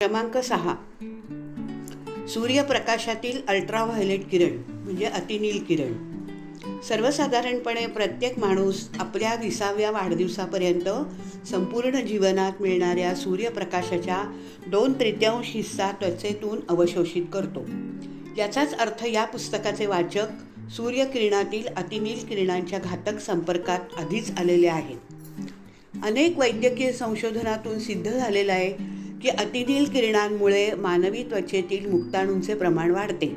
क्रमांक सहा. सूर्यप्रकाशातील अल्ट्राव्हायलेट किरण म्हणजे अतिनील किरण. सर्वसाधारणपणे प्रत्येक माणूस आपल्या विसाव्या वाढदिवसापर्यंत संपूर्ण जीवनात मिळणाऱ्या सूर्यप्रकाशाच्या दोन तृतीयांश हिस्सा त्वचेतून अवशोषित करतो. याचाच अर्थ या पुस्तकाचे वाचक सूर्यकिरणातील अतिनील किरणांच्या घातक संपर्कात आधीच आलेले आहेत. अनेक वैद्यकीय संशोधनातून सिद्ध झालेलं आहे की अतिनील किरणांमुळे मानवी त्वचेतील मुक्ताणूंचे प्रमाण वाढते.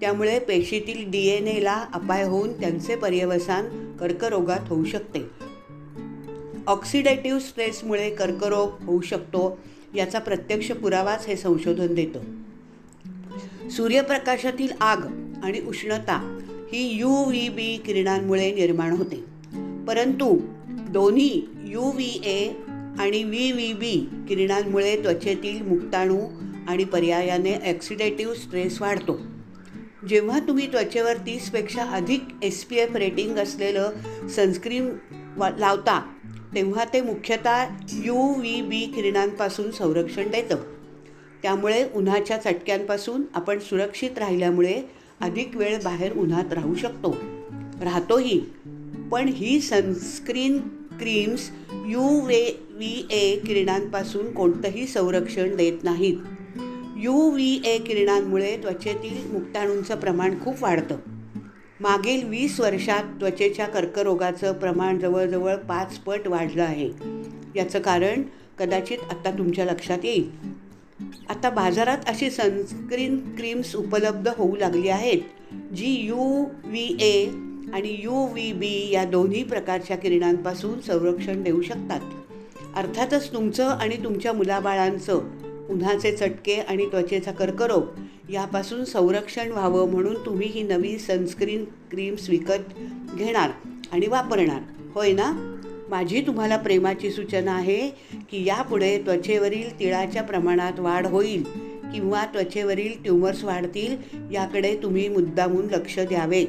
त्यामुळे पेशीतील डी एन एला अपाय होऊन त्यांचे पर्यवसान कर्करोगात होऊ शकते. ऑक्सिडेटिव्ह स्ट्रेसमुळे कर्करोग होऊ शकतो याचा प्रत्यक्ष पुरावाच हे संशोधन देतं. सूर्यप्रकाशातील आग आणि उष्णता ही यू व्ही बी किरणांमुळे निर्माण होते. परंतु दोन्ही यू व्ही ए आणि व्ही व्ही बी किरणांमुळे त्वचेतील मुक्ताणू आणि पर्यायाने ॲक्सिडेटिव्ह स्ट्रेस वाढतो. जेव्हा तुम्ही त्वचेवर तीसपेक्षा अधिक एस पी एफ रेटिंग असलेलं सनस्क्रीन वा लावता तेव्हा ते मुख्यतः यू व्ही बी किरणांपासून संरक्षण देतं. त्यामुळे उन्हाच्या चटक्यांपासून आपण सुरक्षित राहिल्यामुळे अधिक वेळ बाहेर उन्हात राहू शकतो. राहतोही पण ही sunscreen creams U V V A किरणांपासून कोणतंही संरक्षण देत नाहीत. यू व्ही ए किरणांमुळे त्वचेतील मुक्ताणूंचं प्रमाण खूप वाढतं. मागील वीस वर्षात त्वचेच्या कर्करोगाचं प्रमाण जवळजवळ पाच पट वाढलं आहे. याचं कारण कदाचित आता तुमच्या लक्षात येईल. आता बाजारात अशी सनस्क्रीन क्रीम्स उपलब्ध होऊ लागली आहेत जी यू व्ही ए आणि यू व्ही बी या दोन्ही प्रकारच्या किरणांपासून संरक्षण देऊ शकतात. अर्थातच तुमचं आणि तुमच्या मुलाबाळांचं उन्हाचे चटके आणि त्वचेचा कर्करोग यापासून संरक्षण व्हावं म्हणून तुम्ही ही नवी सनस्क्रीन क्रीम्स विकत घेणार आणि वापरणार. होय ना? माझी तुम्हाला प्रेमाची सूचना आहे की यापुढे त्वचेवरील तिळाच्या प्रमाणात वाढ होईल किंवा त्वचेवरील ट्युमर्स वाढतील याकडे तुम्ही मुद्दामून लक्ष द्यावे